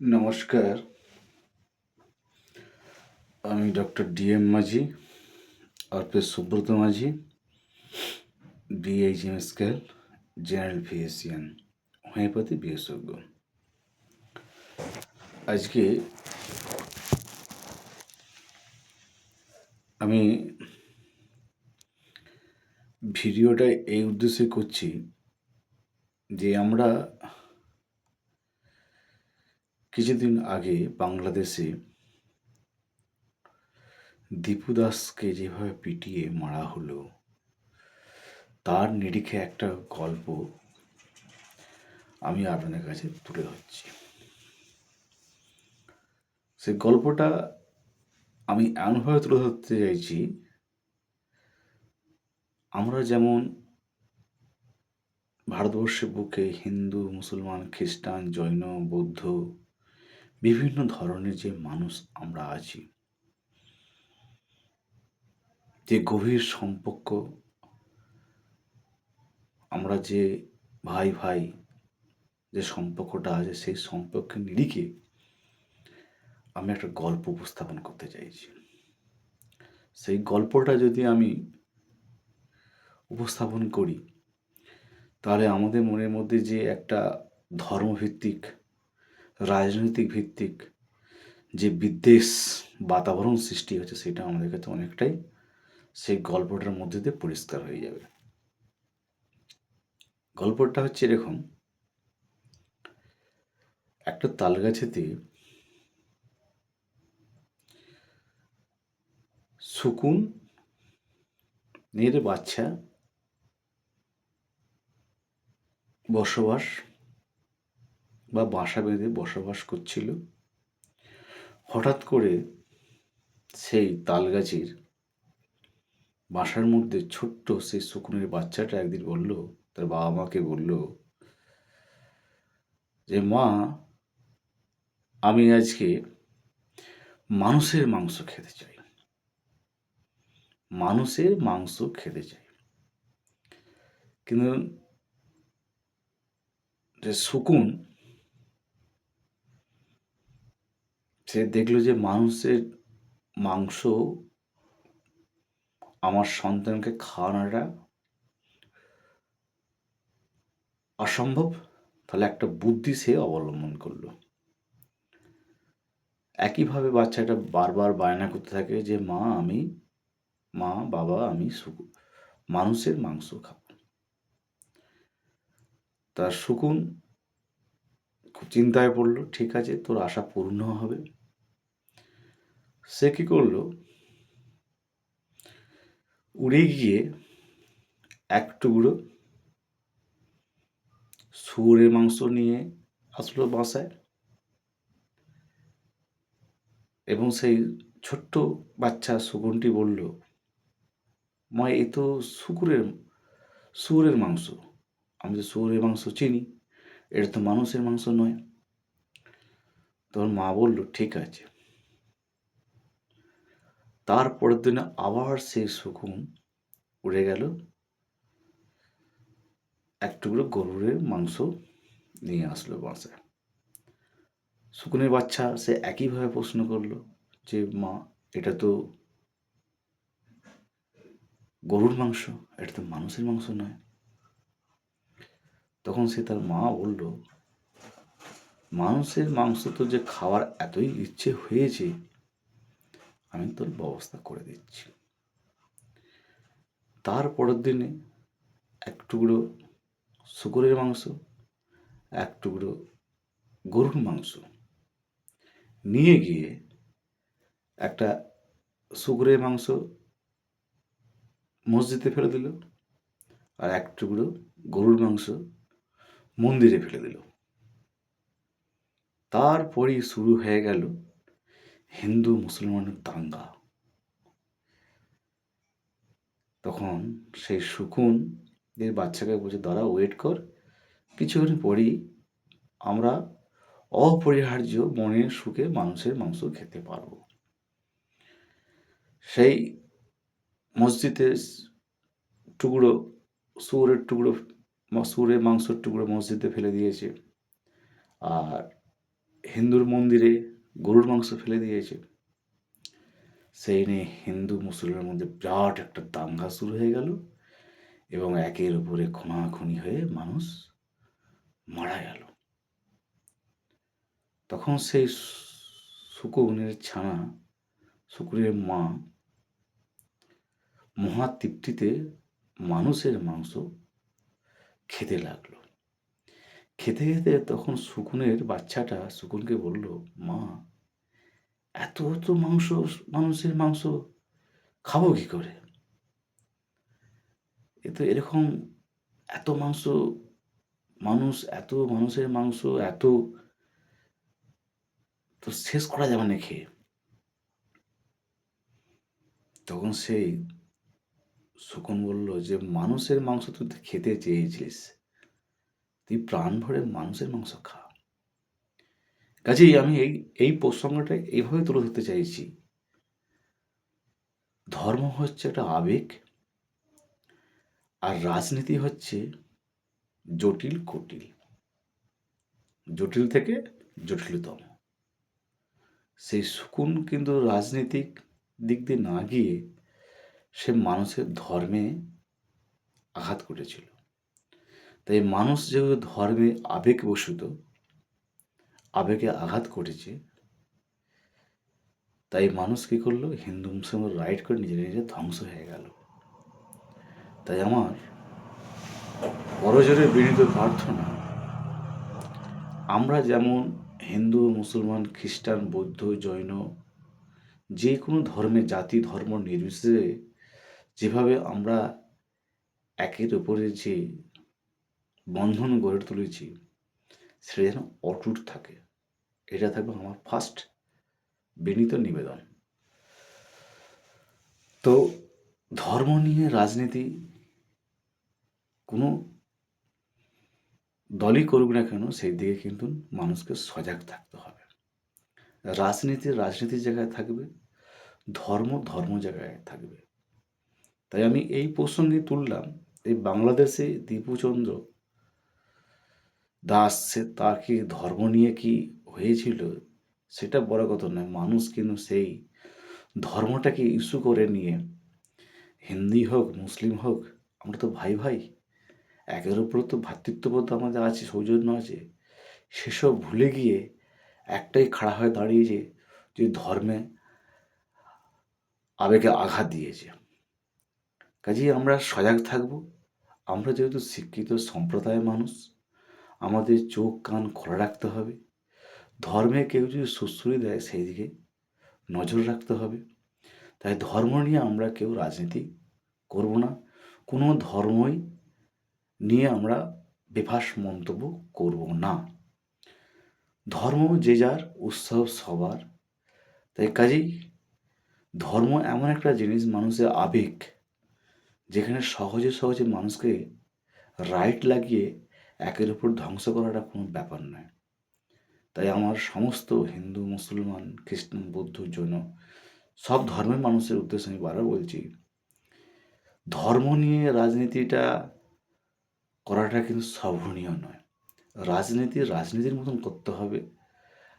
নমস্কার। আমি doctor DM মাঝি অর্পে Subrata Majhi BHM scale general physician homeopathy বিশেষজ্ঞ। আজকে আমি ভিডিওটা এই উদ্দেশ্যে করছি যে আমরা কিছুদিন আগে বাংলাদেশে দীপু দাসকে যেভাবে পিটিয়ে মারা হলো, তার নিরিখে একটা গল্প আমি আপনাদের কাছে তুলে ধরছি। সে গল্পটা আমি এমনভাবে তুলে ধরতে চাইছি, আমরা যেমন ভারতবর্ষের বুকে হিন্দু, মুসলমান, খ্রিস্টান, জৈন, বৌদ্ধ বিভিন্ন ধরনের যে মানুষ আমরা আছি, যে গভীর সম্পর্ক আমরা যে ভাই ভাই যে সম্পর্কটা আছে, সেই সম্পর্কের নিরিখে আমি একটা গল্প উপস্থাপন করতে চাইছি। সেই গল্পটা যদি আমি উপস্থাপন করি, তাহলে আমাদের মনের মধ্যে যে একটা ধর্মভিত্তিক রাজনৈতিক ভিত্তিক যে বিদ্বেষ বাতাবরণ সৃষ্টি হচ্ছে, সেটা আমাদের কাছে অনেকটাই সেই গল্পটার মধ্যে দিয়ে পরিষ্কার হয়ে যাবে। গল্পটা হচ্ছে এরকম, একটা তাল গাছেতে সুকুন নের বাচ্চা বসবাস বা বাসা বেঁধে বসবাস করছিল। হঠাৎ করে সেই তাল গাছের বাসার মধ্যে ছোট্ট সেই শকুনের বাচ্চাটা একদিন বলল, তার বাবা মাকে বলল যে, মা, আমি আজকে মানুষের মাংস খেতে চাই। মানুষের মাংস খেতে চাই। কিন্তু যে শকুন সে দেখল যে মানুষের মাংস আমার সন্তানকে খাওয়ানোটা অসম্ভব। তাহলে একটা বুদ্ধি সে অবলম্বন করল। একইভাবে বাচ্চাটা বারবার বায়না করতে থাকে যে, মা, আমি, মা, বাবা, আমি মানুষের মাংস খাব। তার শকুন খুব চিন্তায় পড়ল, ঠিক আছে, তোর আশা পূর্ণ হবে। সে কি করল? উড়ে গিয়ে এক টুকরো শুয়োরের মাংস নিয়ে আসলো বাসায় এবং সেই ছোট্ট বাচ্চা শকুনটি বলল, মা, এ তো শুকুরের, শুয়োরের মাংস। আমি তো শুয়োরের মাংস চিনি, এটা তো মানুষের মাংস নয়। তোর মা বলল, ঠিক আছে। তারপরের দিনে আবার সেই শকুন উড়ে গেল। এক টুকরো গরুরের মাংস নিয়ে আসলো বাসায়। শকুনের বাচ্চা সে একইভাবে প্রশ্ন করল যে, মা, এটা তো গরুর মাংস, এটা তো মানুষের মাংস নয়। তখন সে তার মা বলল, মানুষের মাংস তো যে খাওয়ার এতই ইচ্ছে হয়েছে আমি তোর ব্যবস্থা করে দিচ্ছি। তার পরের দিনে এক টুকরো শুকুরের মাংস, এক টুকরো গরুর মাংস নিয়ে গিয়ে একটা শুকুরের মাংস মসজিদে ফেলে দিল আর এক টুকরো গরুর মাংস মন্দিরে ফেলে দিল। তারপরেই শুরু হয়ে গেল হিন্দু মুসলমানের দাঙ্গা। তখন সেই শকুন এর বাচ্চাকে বলছে, দাঁড়া ওয়েট কর। কিছুক্ষণ পরই আমরা অপরিহার্য মনের সুখে মানুষের মাংস খেতে পারব। সেই মসজিদের টুকরো সুরের টুকরো সুরের মাংসের টুকরো মসজিদে ফেলে দিয়েছে। আর হিন্দুর মন্দিরে গরুর মাংস ফেলে দিয়েছে। সেই নিয়ে হিন্দু মুসলমানের মধ্যে বিরাট একটা দাঙ্গা শুরু হয়ে গেল এবং একের উপরে খুনাখুনি হয়ে মানুষ মারা গেল। তখন সেই শুকুনের ছানা শুকুরের মা মহা তৃপ্তিতে মানুষের মাংস খেতে লাগল। খেতে খেতে তখন শকুনের বাচ্চাটা শকুনকে বলল, মা, এত তো মাংস, মানুষের মাংস, খাব কি করে? এ তো এরকম এত মাংস, মানুষ, এত মানুষের মাংস, এত, তো শেষ করা যাবে না খেয়ে। তখন সেই শকুন বলল যে, মানুষের মাংস তুই খেতে চেয়েছিস তুই প্রাণ ভরে মানুষের মাংস খা। কাজেই আমি এই এই প্রসঙ্গটা এইভাবে তুলে ধরতে চাইছি। ধর্ম হচ্ছে একটা আবেগ, আর রাজনীতি হচ্ছে জটিল কুটিল। জটিল থেকে জটিলতম। সেই সুকুন কিন্তু রাজনৈতিক দিক দিয়ে না গিয়ে সে মানুষের ধর্মে আঘাত করেছিল। তাই মানুষ যেহেতু ধর্মে আবেগ বসিত আবেগে আঘাত করেছে, তাই মানুষ কী করল? হিন্দু, মুসলমান রাইট করে নিজে নিজে ধ্বংস হয়ে গেল। তাই আমার বড়জোরে বিনীত প্রার্থনা, আমরা যেমন হিন্দু, মুসলমান, খ্রিস্টান, বৌদ্ধ, জৈন, যে কোনো ধর্মে, জাতি, ধর্ম নির্বিশেষে যেভাবে আমরা একের উপরে যে বন্ধন গড়ে তুলেছি, সেটা যেন অটুট থাকে। এটা থাকবে আমার ফার্স্ট বিনীত নিবেদন। তো ধর্ম নিয়ে রাজনীতি কোনো দলই করুক না কেন, সেই দিকে কিন্তু মানুষকে সজাগ থাকতে হবে। রাজনীতি রাজনীতির জায়গায় থাকবে, ধর্ম ধর্ম জায়গায় থাকবে। তাই আমি এই প্রসঙ্গে তুললাম, এই বাংলাদেশে দীপুচন্দ্র দাস সে তার কি ধর্ম নিয়ে কি হয়েছিল? সেটা বড় কথা নয়, মানুষ কিন্তু সেই ধর্মটাকে ইস্যু করে নিয়ে, হিন্দি হোক, মুসলিম হোক, আমরা তো ভাই ভাই, একের উপর তো ভ্রাতৃত্ববোধ আমাদের আছে, সৌজন্য আছে। সেসব ভুলে গিয়ে একটাই খাড়া হয়ে দাঁড়িয়েছে যে ধর্মে আবেগে আঘাত দিয়েছে। কাজেই আমরা সজাগ থাকব। আমরা যেহেতু শিক্ষিত, সম্প্রদায়ের মানুষ আমাদের চোখ কান খোলা রাখতে হবে। ধর্মে কেউ যদি সুশ্রী দেয় সেই দিকে নজর রাখতে হবে। তাই ধর্ম নিয়ে আমরা কেউ রাজনীতি করব না। কোনো ধর্মই নিয়ে আমরা বেফাস মন্তব্য করব না। ধর্ম যে যার উৎসব সবার। তাই কাজেই ধর্ম এমন একটা জিনিস, মানুষের আবেগ, যেখানে সহজে সহজে মানুষকে রাইট লাগিয়ে একের উপর ধ্বংস করাটা কোনো ব্যাপার নয়। তাই আমার সমস্ত হিন্দু, মুসলমান, খ্রিস্টান, বৌদ্ধ, জৈন সব ধর্মের মানুষের উদ্দেশ্যে আমি বারবার বলছি, ধর্ম নিয়ে রাজনীতিটা করাটা কিন্তু সহনীয় নয়। রাজনীতি রাজনীতির মতন করতে হবে।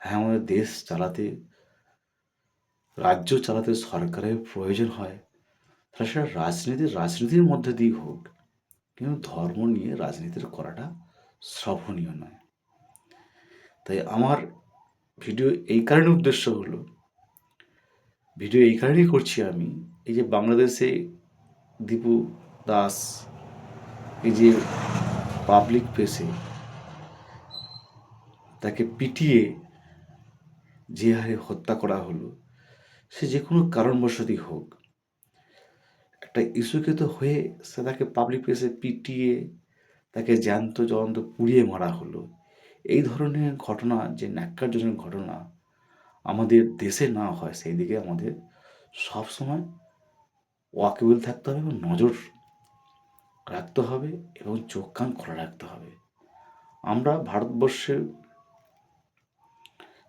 হ্যাঁ আমাদের দেশ চালাতে, রাজ্য চালাতে সরকারের প্রয়োজন হয়। তাহলে সেটা রাজনীতি রাজনীতির মধ্যে দিয়ে হোক, কিন্তু ধর্ম নিয়ে রাজনীতির করাটা শ্রবণীয় নয়। তাই আমার ভিডিও এই কারণে উদ্দেশ্য হলো, ভিডিও এই কারণেই করছি আমি, এই যে বাংলাদেশে দীপু দাস, এই যে পাবলিক প্লেসে তাকে পিটিয়ে যে হারে হত্যা করা হলো, সে যে কোনো কারণবশতই হোক, একটা ইস্যুকে তো হয়ে সে তাকে পাবলিক প্লেসে পিটিয়ে তাকে জ্যান্ত জ্বলন্ত পুড়িয়ে মারা হলো। এই ধরনের ঘটনা, যে ন্যাক্কারজনক ঘটনা আমাদের দেশে না হয়, সেই দিকে আমাদের সবসময় ওয়াকেবল থাকতে হবে এবং নজর রাখতে হবে এবং চোখ কান খোলা রাখতে হবে। আমরা ভারতবর্ষে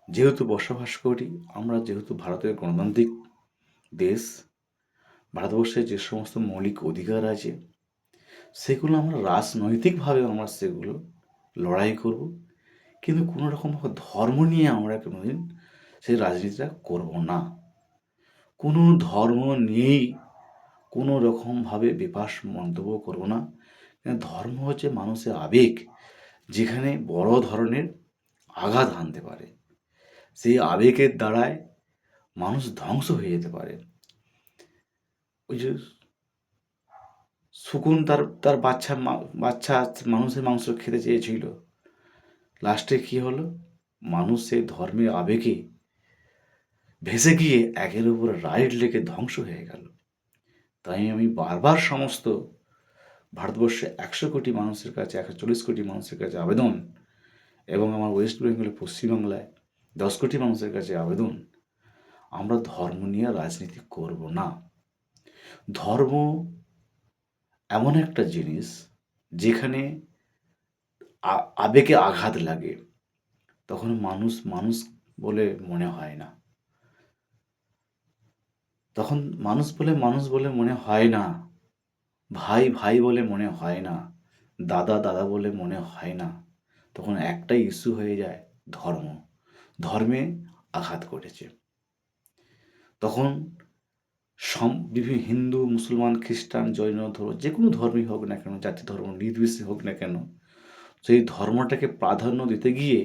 যেহেতু বসবাস করি, আমরা যেহেতু ভারতের গণতান্ত্রিক দেশ, ভারতবর্ষে যে সমস্ত মৌলিক অধিকার আছে সেগুলো আমরা রাজনৈতিকভাবে আমরা সেগুলো লড়াই করব, কিন্তু কোনো রকমভাবে ধর্ম নিয়ে আমরা কোনোদিন সেই রাজনীতিটা করব না। কোনো ধর্ম নিয়েই কোনো রকমভাবে বিপাস মন্তব্য করব না। ধর্ম হচ্ছে মানুষের আবেগ, যেখানে বড় ধরনের আঘাত আনতে পারে। সেই আবেগের দ্বারায় মানুষ ধ্বংস হয়ে যেতে পারে। ওই যে শকুন তার তার বাচ্চা বাচ্চা মানুষের মাংস খেতে চেয়েছিল। লাস্টে কি হলো? মানুষ সেই ধর্মের আবেগে ভেসে গিয়ে একের উপর রাইড লেগে ধ্বংস হয়ে গেল। তাই আমি বারবার সমস্ত ভারতবর্ষে একশো কোটি মানুষের কাছে, একশো চল্লিশ কোটি মানুষের কাছে আবেদন এবং আমার ওয়েস্ট বেঙ্গলে, পশ্চিমবাংলায় দশ কোটি মানুষের কাছে আবেদন। আমরা ধর্ম নিয়ে রাজনীতি করব না। ধর্ম এমন একটা জিনিস যেখানে আবেগে আঘাত লাগে, তখন মানুষ মানুষ বলে মনে হয় না। তখন মানুষ বলে মানুষ বলে মনে হয় না। ভাই ভাই বলে মনে হয় না। দাদা দাদা বলে মনে হয় না। তখন একটাই ইস্যু হয়ে যায়, ধর্ম। ধর্মে আঘাত করেছে। তখন বিভিন্ন হিন্দু, মুসলমান, খ্রিস্টান, জৈন ধর্ম যে কোনো ধর্মই হোক না কেন, জাতি ধর্ম, নির্বিশেষে হোক না কেন, সেই ধর্মটাকে প্রাধান্য দিতে গিয়ে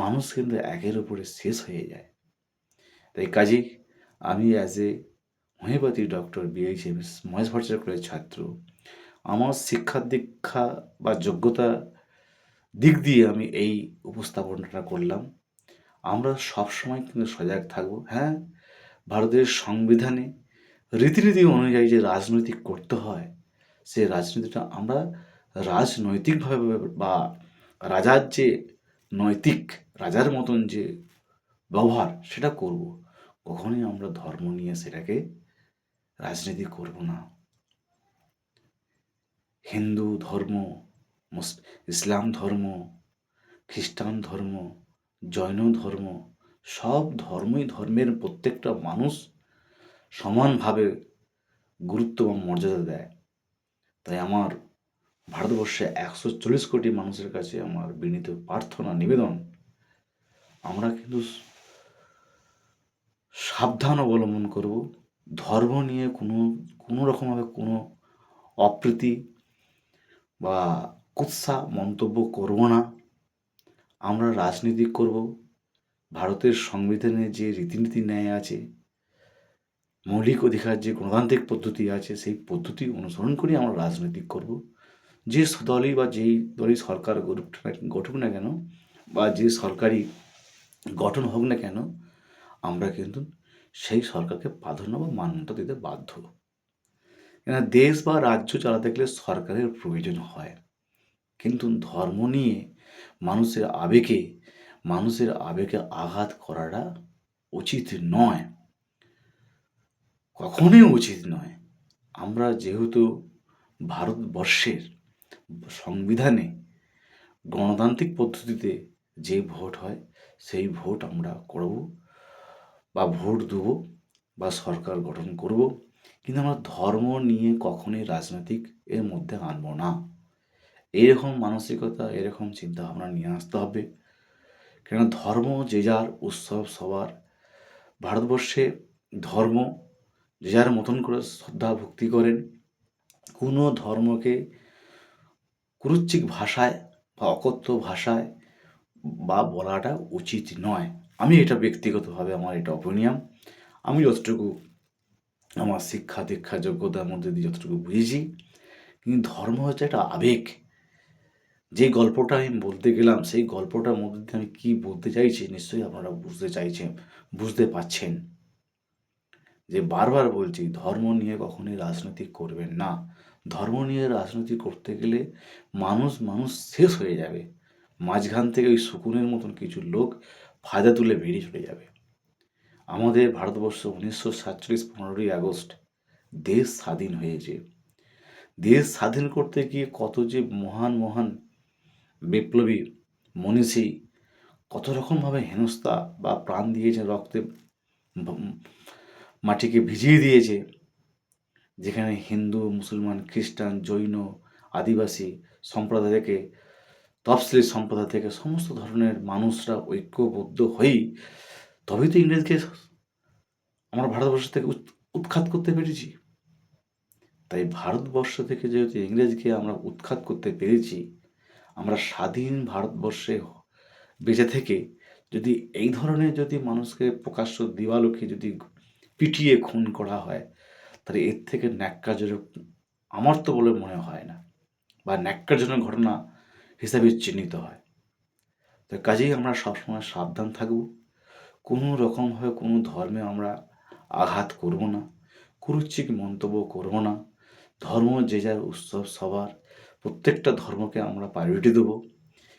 মানুষ কিন্তু একের উপরে শেষ হয়ে যায়। তাই কাজেই আমি as a homeopathy doctor BH M S Mahesh Bhattacharya কলেজের ছাত্র, আমার শিক্ষা দীক্ষা বা যোগ্যতা দিক দিয়ে আমি এই উপস্থাপনাটা করলাম। আমরা সবসময় কিন্তু সজাগ থাকব। হ্যাঁ ভারতের সংবিধানে রীতিনীতি অনুযায়ী যে রাজনৈতিক করতে হয়, সে রাজনীতিটা আমরা রাজনৈতিকভাবে বা রাজার যে নৈতিক, রাজার মতন যে ব্যবহার সেটা করব। কখনোই আমরা ধর্ম নিয়ে সেটাকে রাজনীতি করব না। হিন্দু ধর্ম ইসলাম ধর্ম, খ্রিস্টান ধর্ম, জৈন ধর্ম সব ধর্মই ধর্মের প্রত্যেকটা মানুষ সমানভাবে গুরুত্ব এবং মর্যাদা দেয়। তাই আমার ভারতবর্ষে একশো চল্লিশ কোটি মানুষের কাছে আমার বিনীত প্রার্থনা, নিবেদন, আমরা কিন্তু সাবধান অবলম্বন করব। ধর্ম নিয়ে কোনো কোনো রকমভাবে কোনো অপ্রীতি বা কুৎসা মন্তব্য করব না। আমরা রাজনীতি করব ভারতের সংবিধানে যে রীতিনীতি ন্যায় আছে, মৌলিক অধিকার যে গণতান্ত্রিক পদ্ধতি আছে, সেই পদ্ধতি অনুসরণ করে আমরা রাজনৈতিক করব। যে দলই বা যেই দলই সরকার গঠুক না কেন বা যে সরকারি গঠন হোক না কেন, আমরা কিন্তু সেই সরকারকে প্রাধান্য বা মান্যতা দিতে বাধ্য। কেন দেশ বা রাজ্য চালাতে গেলে সরকারের প্রয়োজন হয়। কিন্তু ধর্ম নিয়ে মানুষের আবেগে মানুষের আবেগে আঘাত করাটা উচিত নয়। কখনোই উচিত নয়। আমরা যেহেতু ভারতবর্ষের সংবিধানে গণতান্ত্রিক পদ্ধতিতে যে ভোট হয়, সেই ভোট আমরা করব বা ভোট দেব বা সরকার গঠন করব। কিন্তু আমরা ধর্ম নিয়ে কখনোই রাজনৈতিক এর মধ্যে আনব না। এইরকম মানসিকতা, এরকম চিন্তা ভাবনা নিয়ে আসতে হবে। কেন ধর্ম যে যার উৎসব, সবার। ভারতবর্ষে ধর্ম যে যার মতন করে শ্রদ্ধা, ভক্তি করেন, কোনো ধর্মকে কুরুচ্ছিক ভাষায় বা অকথ্য ভাষায় বা বলাটা উচিত নয়। আমি এটা ব্যক্তিগতভাবে আমার এটা অপিনিয়ন আমি যতটুকু আমার শিক্ষা দীক্ষা যোগ্যতার মধ্যে দিয়ে যতটুকু বুঝেছি, কিন্তু ধর্ম হচ্ছে একটা আবেগ। যে গল্পটা আমি বলতে গেলাম, সেই গল্পটার মধ্যে দিয়ে আমি কী বলতে চাইছি নিশ্চয়ই আপনারা বুঝতে চাইছেন, বুঝতে পাচ্ছেন যে বারবার বলছি, ধর্ম নিয়ে কখনই রাজনীতি করবেন না। ধর্ম নিয়ে রাজনীতি করতে গেলে মানুষ মানুষ শেষ হয়ে যাবে। মাঝখান থেকে ওই শকুনের মতন কিছু লোক ফায়দা তুলে বেরিয়ে চলে যাবে। আমাদের ভারতবর্ষ উনিশশো সাতচল্লিশ পনেরোই আগস্ট, দেশ স্বাধীন হয়েছে। দেশ স্বাধীন করতে গিয়ে কত যে মহান মহান বিপ্লবী মনীষী কত রকমভাবে হেনস্থা বা প্রাণ দিয়েছে রক্তে মাটিকে ভিজিয়ে দিয়েছে, যেখানে হিন্দু, মুসলমান, খ্রিস্টান, জৈন, আদিবাসী সম্প্রদায় থেকে তফসিলি সম্প্রদায় থেকে সমস্ত ধরনের মানুষরা ঐক্যবদ্ধ হয়েই, তবেই তো ইংরেজকে আমরা ভারতবর্ষ থেকে উৎ- উৎখাত করতে পেরেছি। তাই ভারতবর্ষ থেকে যেহেতু ইংরেজকে আমরা উৎখাত করতে পেরেছি আমরা স্বাধীন ভারতবর্ষে বেঁচে থেকে যদি এই ধরনের যদি মানুষকে প্রকাশ্য দিবালোকে যদি পিটিয়ে খুন করা হয়, তাহলে এর থেকে ন্যাক্কারজনক আমার তো বলে মনে হয় না বা ন্যাক্কারজনক ঘটনা হিসাবে চিহ্নিত হয়। তো কাজেই আমরা সবসময় সাবধান থাকব। কোনো রকমভাবে কোনো ধর্মে আমরা আঘাত করব না, কুরুচিক মন্তব্য করব না। ধর্ম যে যার উৎসব সবার প্রত্যেকটা ধর্মকে আমরা প্রায়োরিটি দেবো।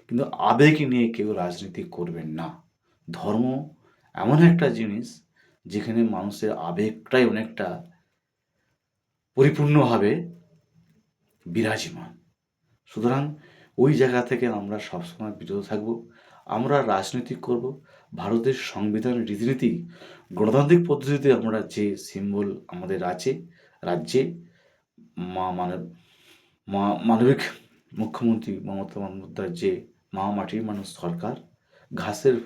কিন্তু আবেগ নিয়ে কেউ রাজনীতি করবেন না। ধর্ম এমন একটা জিনিস যেখানে মানুষের আবেগটাই অনেকটা পরিপূর্ণভাবে বিরাজমান। সুতরাং ওই জায়গা থেকে আমরা সবসময় বিরত থাকব। আমরা রাজনীতি করব। ভারতের সংবিধান রীতিনীতি, গণতান্ত্রিক পদ্ধতিতে আমরা যে সিম্বল আমাদের আছে, রাজ্যে মা মানব মা, মানবিক মুখ্যমন্ত্রী মমতা বন্দ্যোপাধ্যায়ের যে মা মাটির মানুষ সরকার, ঘাসের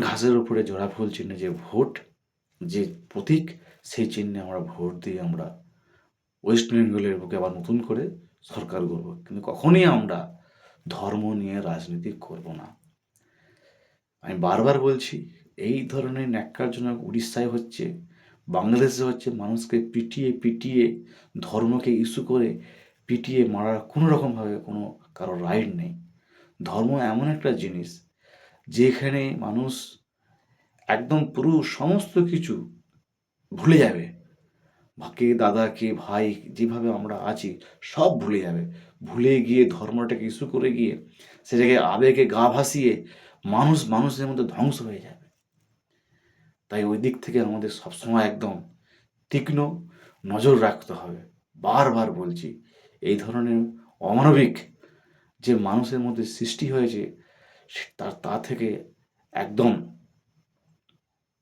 ঘাসের উপরে জোড়া ফুল চিহ্নে যে ভোট, যে প্রতীক, সেই চিহ্নে আমরা ভোট দিয়ে আমরা ওয়েস্ট বেঙ্গলের বুকে আবার নতুন করে সরকার গড়ব। কিন্তু কখনই আমরা ধর্ম নিয়ে রাজনীতি করব না। আমি বারবার বলছি, এই ধরনের ন্যাক্কারজনক উড়িষ্যায় হচ্ছে, বাংলাদেশে হচ্ছে মানুষকে পিটিয়ে পিটিয়ে ধর্মকে ইস্যু করে পিটিয়ে মারার কোনো রকমভাবে কোনো কারও রাইট নেই। ধর্ম এমন একটা জিনিস যেখানে মানুষ একদম পুরো সমস্ত কিছু ভুলে যাবে। কে দাদা কে ভাই, যেভাবে আমরা আছি, সব ভুলে যাবে। ভুলে গিয়ে ধর্মটাকে ইস্যু করে গিয়ে সেটাকে আবেগে গা ভাসিয়ে মানুষ মানুষের মধ্যে ধ্বংস হয়ে যাবে। তাই ওই দিক থেকে আমাদের সবসময় একদম তীক্ষ্ণ নজর রাখতে হবে। বারবার বলছি এই ধরনের অমানবিক যে মানুষের মধ্যে সৃষ্টি হয়েছে তার তা থেকে একদম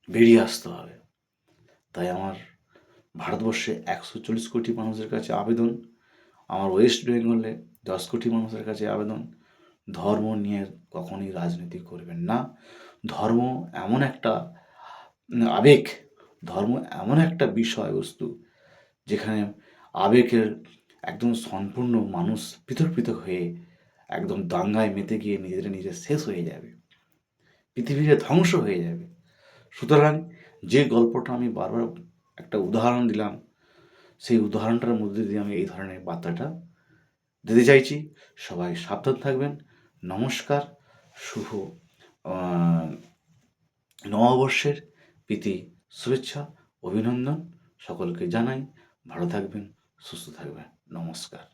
বেরিয়ে আসতে হবে। তাই আমার ভারতবর্ষে একশো চল্লিশ কোটি মানুষের কাছে আবেদন, আমার ওয়েস্ট বেঙ্গলে দশ কোটি মানুষের কাছে আবেদন। ধর্ম নিয়ে কখনই রাজনীতি করবেন না। ধর্ম এমন একটা আবেগ, ধর্ম এমন একটা বিষয়বস্তু যেখানে আবেগের একদম সম্পূর্ণ মানুষ পৃথক পৃথক হয়ে একদম দাঙ্গায় মেতে গিয়ে নিজের নিজে শেষ হয়ে যাবে। পৃথিবীতে ধ্বংস হয়ে যাবে। সুতরাং যে গল্পটা আমি বারবার একটা উদাহরণ দিলাম, সেই উদাহরণটার মধ্যে দিয়ে আমি এই ধরনের বার্তাটা দিতে চাইছি। সবাই সাবধান থাকবেন। নমস্কার। শুভ নববর্ষের প্রীতি, শুভেচ্ছা, অভিনন্দন সকলকে জানাই। ভালো থাকবেন, সুস্থ থাকবেন। নমস্কার।